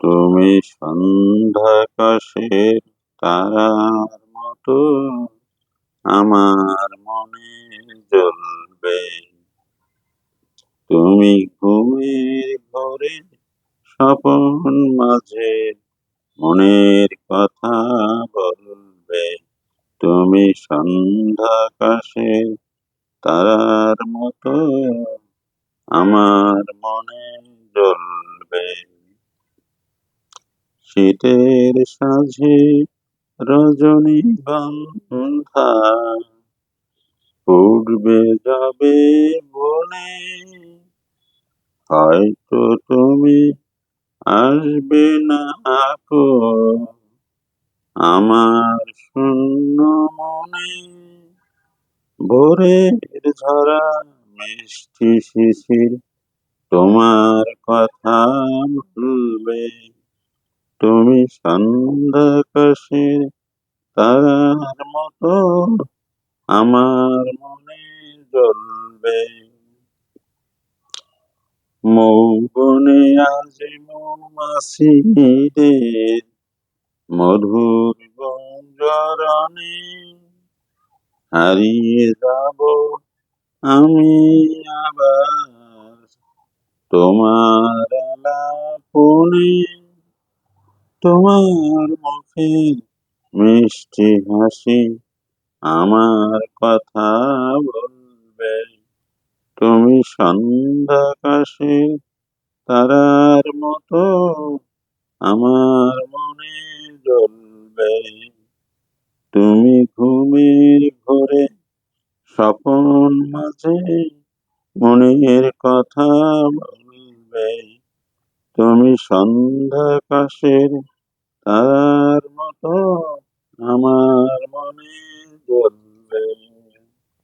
তুমি সন্ধ্যাকাশের তারার মতো আমার মনে জ্বলবে। তুমি ঘুমের ঘরে স্বপন মাঝে মনের কথা বলবে। তুমি সন্ধ্যাকাশের তারার মতো আমার মনে জ্বলবে। শীতের সাঁঝে রজনীগন্ধা উঠবে যাবে বনে, হয়তো তুমি আসবে না কো। আমার শূন্য মনে ভোরের ঝরা মিষ্টি শিশির, তোমার কথা ভুলবে। তুমি সন্ধ্যাকাশের তারার মতো আমার মনে জ্বলবে। মৌবনে আজ মৌমাছিদের মধুর গুঞ্জরণে হারিয়ে যাব আমি আবার। তোমার আলাপনে তোমার মুখের মিষ্টি হাসি আমার কথা বলবে। তুমি সন্ধ্যাকাশের তারার মতো আমার মনে জ্বলবে। তুমি ঘুমের ঘরে স্বপন মাঝে মনের কথা বলবে। তুমি সন্ধ্যাকাশের তার মতো আমার মনে জ্বলবে